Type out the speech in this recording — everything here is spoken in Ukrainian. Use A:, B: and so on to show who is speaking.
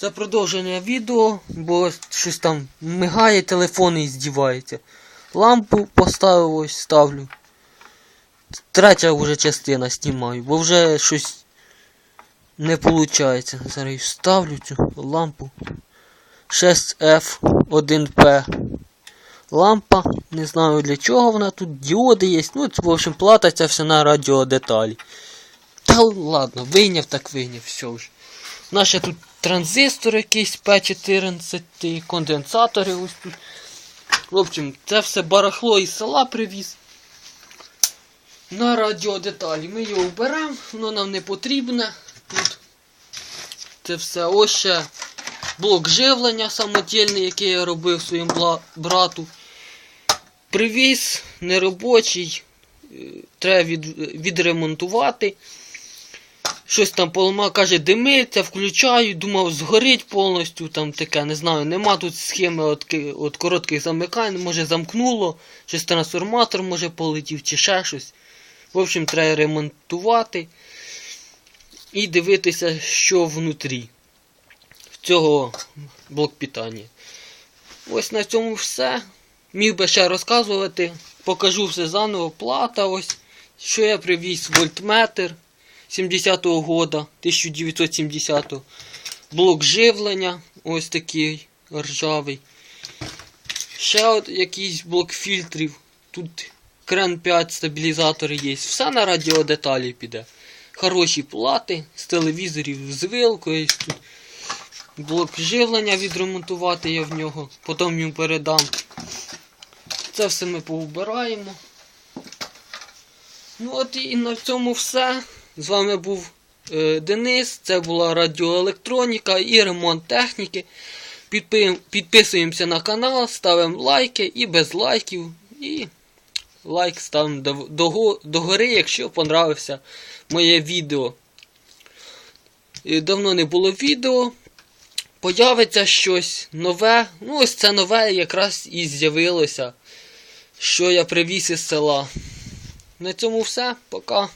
A: Це продовження відео, бо щось там мигає телефон і здівається. Лампу поставив ось ставлю. Третя вже частина знімаю, бо вже щось не виходить. Зараз ставлю цю лампу. 6F1P. Лампа. Не знаю для чого вона тут. Діоди є. Ну, в общем, плата ця вся на радіодеталі. Та ладно, вийняв так вийняв, все вже. Наш тут транзистор якийсь P14, конденсатори ось тут. В общем, це все барахло із села привіз. На радіодеталі. Ми його вберемо, воно нам не потрібне. Тут це все ось ще блок живлення самодільний, який я робив своїм бла- брату. Привіз неробочий. е, Треба від, відремонтувати. Щось там поламав, каже, димиться, включаю, думав, згорить повністю, там таке, не знаю, нема тут схеми от, от коротких замикань, може замкнуло, щось трансформатор може полетів чи ще щось. В общем, треба ремонтувати і дивитися, що внутрі цього блок питання. Ось на цьому все. Міг би ще розказувати, покажу все заново, плата ось, що я привіз, вольтметр. 70-го года, 1970 го Блок живлення, ось такий ржавий. Ще от якийсь блок фільтрів. Тут крен 5 стабілізатори є. Все на радіодеталі піде. Хороші плати з телевізорів з вилкою. Тут блок живлення відремонтувати я в нього, потім їм передам. Це все ми повбираємо. Ну от і на цьому все. З вами був е, Денис. Це була радіоелектроніка і ремонт техніки. Підпи- Підписуємося на канал, ставимо лайки і без лайків. І лайк ставимо до, до, догори, якщо понравився моє відео. Давно не було відео. Появиться щось нове. Ну, ось це нове якраз і з'явилося, що я привіз із села. На цьому все. Пока.